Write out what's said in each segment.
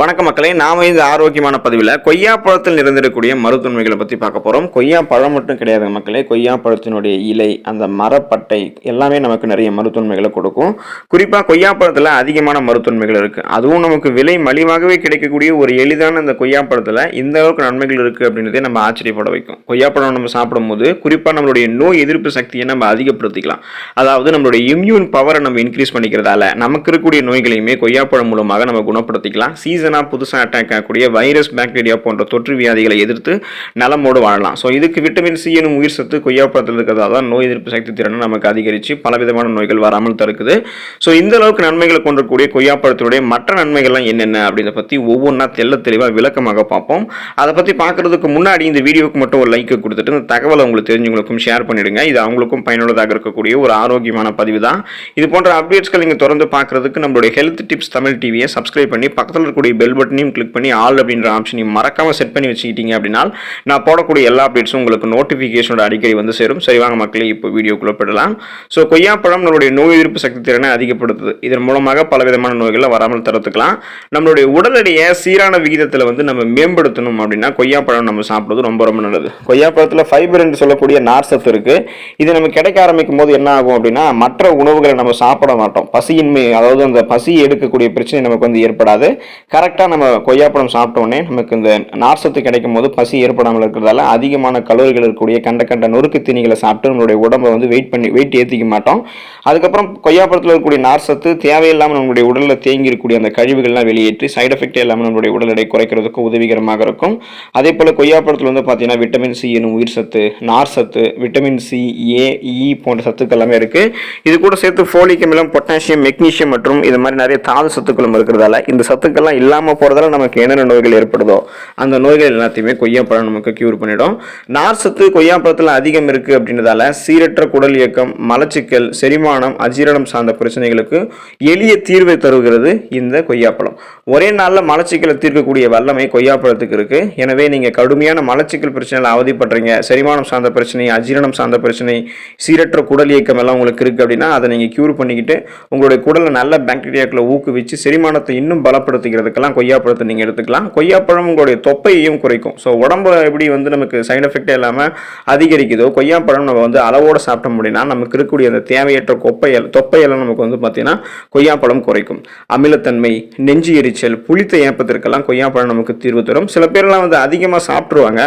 வணக்கம் மக்களே நாம இந்த ஆரோக்கியமான பதிவில் கொய்யா பழத்தில் நிறைந்திருக்கக்கூடிய மருத்துவமைகளை பற்றி பார்க்க போகிறோம் கொய்யா பழம் மட்டும் கிடையாது மக்களே கொய்யா பழத்தினுடைய இலை அந்த மரப்பட்டை எல்லாமே நமக்கு நிறைய மருத்துவமைகளை கொடுக்கும். குறிப்பாக கொய்யா பழத்தில் அதிகமான மருத்துவமைகள் இருக்குது அதுவும் நமக்கு விலை மலிவாகவே கிடைக்கக்கூடிய ஒரு எளிதான இந்த கொய்யா பழத்தில் இந்த அளவுக்கு நன்மைகள் இருக்குது அப்படின்றதே நம்ம ஆச்சரியப்பட வைக்கும். கொய்யா பழம் நம்ம சாப்பிடும்போது குறிப்பாக நம்மளுடைய நோய் எதிர்ப்பு சக்தியை நம்ம அதிகப்படுத்திக்கலாம். அதாவது நம்மளுடைய இம்யூன் பவரை நம்ம இன்க்ரீஸ் பண்ணிக்கிறதால நமக்கு இருக்கக்கூடிய நோய்களையுமே கொய்யாப்பழம் மூலமாக நம்ம குணப்படுத்திக்கலாம். சீசன் சீசனாக புதுசாக அட்டாக் ஆகக்கூடிய வைரஸ் பாக்டீரியா போன்ற தொற்று வியாதிகளை எதிர்த்து நலமோடு வாழலாம். ஸோ இதுக்கு விட்டமின் சி எனும் உயிர் சத்து கொய்யாப்பழத்தில் இருக்கிறதா தான் நோய் எதிர்ப்பு சக்தி திறனை நமக்கு அதிகரித்து பலவிதமான நோய்கள் வராமல் தடுக்குது. ஸோ இந்த அளவுக்கு நன்மைகளை கொண்டிருக்கக்கூடிய கொய்யாப்பழத்தினுடைய மற்ற நன்மைகள்லாம் என்னென்ன அப்படின்றத பற்றி ஒவ்வொன்றா தெல்ல தெளிவாக விளக்கமாக பார்ப்போம். அதை பற்றி பார்க்குறதுக்கு முன்னாடி இந்த வீடியோவுக்கு மட்டும் ஒரு லைக்கை கொடுத்துட்டு இந்த தகவலை உங்களுக்கு தெரிஞ்சவங்களுக்கும் ஷேர் பண்ணிடுங்க. இது அவங்களுக்கும் பயனுள்ளதாக இருக்கக்கூடிய ஒரு ஆரோக்கியமான பதிவு தான். இது போன்ற அப்டேட்ஸ்கள் நீங்கள் தொடர்ந்து பார்க்கறதுக்கு நம்மளுடைய ஹெல்த் டிப்ஸ் தமிழ் டிவியை சப்ஸ்கிரைப் பண்ணி பக்கத்தில் இருக்கக்கூடிய பெல் பட்டனையும் கிளிக் பண்ணி ஆல் அப்படின்ற ஆப்ஷனையும் மறக்காமல் செட் பண்ணி வச்சுக்கிட்டீங்க அப்படின்னா நான் போடக்கூடிய எல்லா அப்டேட்ஸும் உங்களுக்கு நோட்டிஃபிகேஷனோட அடிக்கடி வந்து சேரும். சரி வாங்க மக்களே இப்போ வீடியோக்குள்ளே போடலாம் ஸோ கொய்யாப்பழம் நம்மளுடைய நோய் எதிர்ப்பு சக்தி திறனை அதிகப்படுத்துது. இதன் மூலமாக பலவிதமான நோய்களை வராமல் தடுத்துக்கலாம். நம்மளுடைய உடல் எடையை சீரான விகிதத்தில் வந்து நம்ம மேம்படுத்தணும் அப்படின்னா கொய்யாப்பழம் நம்ம சாப்பிடுவது ரொம்ப ரொம்ப நல்லது. கொய்யாப்பழத்தில் ஃபைபர் என்று சொல்லக்கூடிய நார் சத்து இது நம்ம கிடைக்க ஆரம்பிக்கும் போது என்ன ஆகும் அப்படின்னா மற்ற உணவுகளை நம்ம சாப்பிட மாட்டோம். பசியின்மை அதாவது அந்த பசி எடுக்கக்கூடிய பிரச்சனை நமக்கு வந்து ஏற்படாது. கரெக்டாக நம்ம கொய்யாப்பழம் சாப்பிட்டோன்னே நமக்கு இந்த நார் சத்து கிடைக்கும் போது பசி ஏற்படாமல் இருக்கிறதால அதிகமான கலோரிகள் இருக்கக்கூடிய கண்ட கண்ட நொறுக்கு தீனிகளை சாப்பிட்டு நம்மளுடைய உடம்பை வந்து வெயிட் பண்ணி வெயிட் ஏற்றிக்க மாட்டோம். அதுக்கப்புறம் கொய்யாப்பழத்தில் இருக்கக்கூடிய நார் சத்து தேவையில்லாமல் நம்மளுடைய உடலில் தேங்கி இருக்கக்கூடிய அந்த கழிவுகள்லாம் வெளியேற்றி சைடு எஃபெக்ட் இல்லாமல் நம்மளுடைய உடல் எடை குறைக்கிறதுக்கு உதவிகரமாக இருக்கும். அதே போல் கொய்யாப்பழத்தில் வந்து பார்த்தீங்கன்னா விட்டமின் சி எனும் உயிர் சத்து நார் சத்து விட்டமின் சி ஏ இ போன்ற சத்துக்கள் எல்லாமே இருக்குது இது கூட சேர்த்து ஃபோலிக் அமிலம் பொட்டாசியம் மெக்னீஷியம் மற்றும் இது மாதிரி நிறைய தாது சத்துக்களும் இருக்கிறதால இந்த சத்துக்கள்லாம் இல்லாமல் இல்லாமல் போகிறதால நமக்கு என்னென்ன நோய்கள் ஏற்படுதோ அந்த நோய்கள் எல்லாத்தையுமே கொய்யாப்பழம் நமக்கு க்யூர் பண்ணிடும். நார் சத்து கொய்யாப்பழத்தில் அதிகம் இருக்குது அப்படின்றதால சீரற்ற குடல் இயக்கம் மலச்சிக்கல் செரிமானம் அஜீரணம் சார்ந்த பிரச்சனைகளுக்கு எளிய தீர்வை தருகிறது இந்த கொய்யாப்பழம். ஒரே நாளில் மலச்சிக்கலை தீர்க்கக்கூடிய வல்லமை கொய்யாப்பழத்துக்கு இருக்கு. எனவே நீங்கள் கடுமையான மலச்சிக்கல் பிரச்சனையில் அவதிப்படுறீங்க செரிமானம் சார்ந்த பிரச்சனை அஜீரணம் சார்ந்த பிரச்சனை சீரற்ற குடல் இயக்கம் எல்லாம் உங்களுக்கு இருக்கு அப்படின்னா அதை நீங்கள் க்யூர் பண்ணிக்கிட்டு உங்களுடைய குடலை நல்ல பாக்டீரியாக்களை ஊக்குவிச்சு செரிமானத்தை இன்னும் எடுத்துக்கலாம் கொய்யாப்பழத்தை நீங்கள் எடுத்துக்கலாம். கொய்யாப்பழம் உங்களுடைய தொப்பையையும் குறைக்கும். ஸோ உடம்பு எப்படி வந்து நமக்கு சைடு எஃபெக்டே இல்லாமல் அதிகரிக்குதோ கொய்யாப்பழம் நம்ம வந்து அளவோடு சாப்பிட்டோம் அப்படின்னா நமக்கு இருக்கக்கூடிய அந்த தேவையற்ற கொப்பையல் தொப்பையெல்லாம் நமக்கு வந்து பார்த்தீங்கன்னா கொய்யாப்பழம் குறைக்கும். அமிலத்தன்மை நெஞ்சு எரிச்சல் புளித்த ஏப்பத்திற்கெல்லாம் கொய்யாப்பழம் நமக்கு தீர்வு தரும். சில பேர்லாம் வந்து அதிகமாக சாப்பிட்ருவாங்க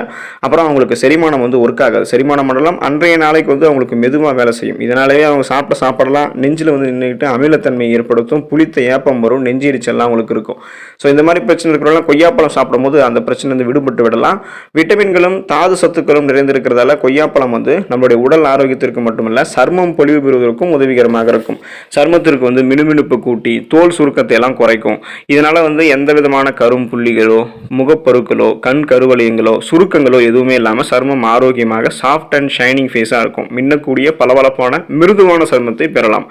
அப்புறம் அவங்களுக்கு செரிமானம் வந்து ஒர்க் ஆகாது. செரிமான மண்டலம் அன்றைய நாளைக்கு வந்து அவங்களுக்கு மெதுவாக வேலை செய்யும். இதனாலேயே அவங்க சாப்பிட்ட சாப்பாடெல்லாம் நெஞ்சில் வந்து நின்றுக்கிட்டு அமிலத்தன்மை ஏற்படுத்தும். புளித்த ஏப்பம் வரும். நெஞ்சு எரிச்சல்லாம் அவங்களுக்கு இருக்கும். ஸோ இந்த மாதிரி பிரச்சனை இருக்கிறவங்க கொய்யாப்பழம் சாப்பிடும்போது அந்த பிரச்சனை வந்து விடுபட்டு விடலாம். விட்டமின்களும் தாது சத்துக்களும் நிறைந்திருக்கிறதால கொய்யாப்பழம் வந்து நம்மளுடைய உடல் ஆரோக்கியத்திற்கு மட்டுமல்ல சர்மம் பொலிவு பெறுவதற்கும் உதவிகரமாக இருக்கும். சர்மத்திற்கு வந்து மினுமினுப்பு கூட்டி தோல் சுருக்கத்தை எல்லாம் குறைக்கும். இதனால் வந்து எந்த விதமான கரும் புள்ளிகளோ முகப்பருக்களோ கண் கருவலயங்களோ சுருக்கங்களோ எதுவுமே இல்லாமல் சர்மம் ஆரோக்கியமாக சாஃப்ட் அண்ட் ஷைனிங் ஃபேஸாக இருக்கும். மின்னக்கூடிய பளபளப்பான மிருதுவான சர்மத்தை பெறலாம்.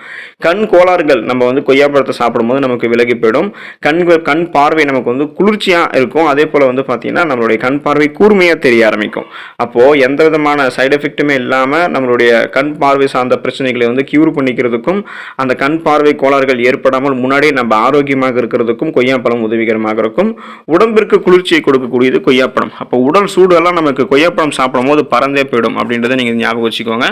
கண் கோளாறுகள் நம்ம வந்து கொய்யாப்பழத்தை சாப்பிடும்போது நமக்கு விலகி போயிடும். கண் கண் பார்வை நமக்கு வந்து குளிர்ச்சியாக இருக்கும். அதே போல் வந்து பார்த்தீங்கன்னா நம்மளுடைய கண் பார்வை கூர்மையாக தெரிய ஆரம்பிக்கும். அப்போது எந்த விதமான சைடு எஃபெக்ட்டுமே இல்லாமல் நம்மளுடைய கண் பார்வை சார்ந்த பிரச்சனைகளை வந்து கியூர் பண்ணிக்கிறதுக்கும் அந்த கண் பார்வை கோளாறுகள் ஏற்படாமல் முன்னாடியே நம்ம ஆரோக்கியமாக இருக்கிறதுக்கும் கொய்யாப்பழம் உதவிகரமாக இருக்கும். உடம்பிற்கு குளிர்ச்சியை கொடுக்கக்கூடியது கொய்யாப்பழம். அப்போ உடல் சூடெல்லாம் நமக்கு கொய்யாப்பழம் சாப்பிடும் போது பறந்தே போயிடும் அப்படின்றத நீங்கள் ஞாபகம் வச்சுக்கோங்க.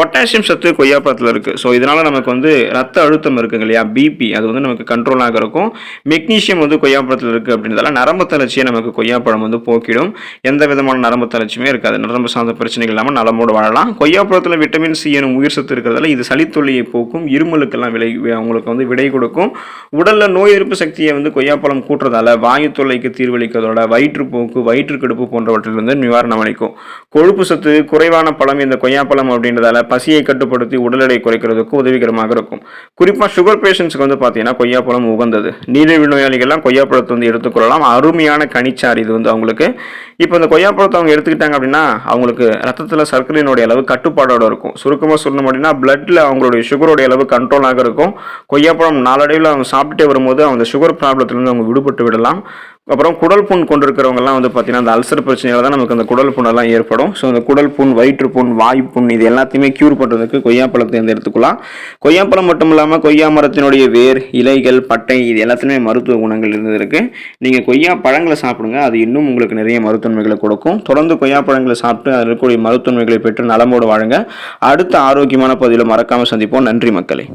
பொட்டாசியம் சத்து கொய்யாப்பழத்தில் இருக்குது ஸோ இதனால் நமக்கு வந்து ரத்த அழுத்தம் இருக்குங்க இல்லையா? பிபி அது வந்து நமக்கு கண்ட்ரோலாக இருக்கும். மெக்னீஷியம் வந்து கொய்யாப்பழத்தில் இருக்குது அப்படின்றதால நரம்பு தளர்ச்சியை நமக்கு கொய்யாப்பழம் வந்து போக்கிடும். எந்த விதமான நரம்பு தளர்ச்சியுமே இருக்காது. நரம்பு சார்ந்த பிரச்சனைகள் இல்லாமல் நலமோடு வாழலாம். கொய்யாப்பழத்தில் விட்டமின் சி எனும் உயிர் சத்து இருக்கிறதால இது சளித்தொல்லியை போக்கும் இருமலுக்கெல்லாம் விலை அவங்களுக்கு வந்து விடை கொடுக்கும். உடலில் நோய் எதிர்ப்பு சக்தியை வந்து கொய்யாப்பழம் கூட்டுறதால வாயு தொல்லைக்கு தீர்வளிக்கிறதோட வயிற்றுப்போக்கு வயிற்றுக்கெடுப்பு போன்றவற்றில் வந்து நிவாரணம் அளிக்கும். கொழுப்பு சத்து குறைவான பழம் இந்த கொய்யாப்பழம் அப்படின்றதால பசியை கட்டுப்படுத்தி உடல் எடை குறைக்கிறதுக்கு உதவிகரமாக இருக்கும். குறிப்பாக சுகர் பேஷண்ட்ஸ்க்கு வந்து பார்த்தீங்கன்னா கொய்யாப்பழம் உகந்தது. நீரிழிவு நோயாளிகள்லாம் கொய்யாப்பழத்தை வந்து எடுத்துக்கொள்ளலாம். அருமையான கனிச்சாறு இது வந்து அவங்களுக்கு. இப்போ இந்த கொய்யாப்பழத்தை அவங்க எடுத்துக்கிட்டாங்க அப்படின்னா அவங்களுக்கு ரத்தத்தில் சர்க்கரையினுடைய அளவு கட்டுப்பாடோட இருக்கும். சுருக்கமாக சொல்லணும் அப்படின்னா பிளட்டில் அவங்களுடைய சுகருடைய அளவு கண்ட்ரோலாக இருக்கும். கொய்யாப்பழம் நாளடைவில் அவங்க சாப்பிட்டுட்டே வரும்போது அந்த சுகர் ப்ராப்ளத்துலேருந்து அவங்க விடுபட்டு விடலாம். அப்புறம் குடல் புண் கொண்டிருக்கிறவங்கலாம் வந்து பார்த்தீங்கன்னா அந்த அல்சர் பிரச்சனையால் தான் நமக்கு அந்த குடல் புண்ணெல்லாம் ஏற்படும். ஸோ அந்த குடல் புண் வயிற்று புண் வாய் புண் இது எல்லாத்தையுமே க்யூர் பண்ணுறதுக்கு கொய்யாப்பழத்தை வந்து எடுத்துக்கலாம். கொய்யாப்பழம் மட்டும் இல்லாமல் கொய்யா மரத்தினுடைய வேர் இலைகள் பட்டை இது எல்லாத்துலேயுமே மருத்துவ குணங்கள் இருந்திருக்கு. நீங்கள் கொய்யா பழங்களை சாப்பிடுங்க. அது இன்னும் உங்களுக்கு நிறைய மருத்துவன்மைகளை கொடுக்கும். தொடர்ந்து கொய்யா பழங்களை சாப்பிட்டு அதில் இருக்கக்கூடிய மருத்துவன்மைகளை பெற்று நலமோடு வாழுங்க. அடுத்த ஆரோக்கியமான பகுதியில் மறக்காமல் சந்திப்போம். நன்றி மக்களே.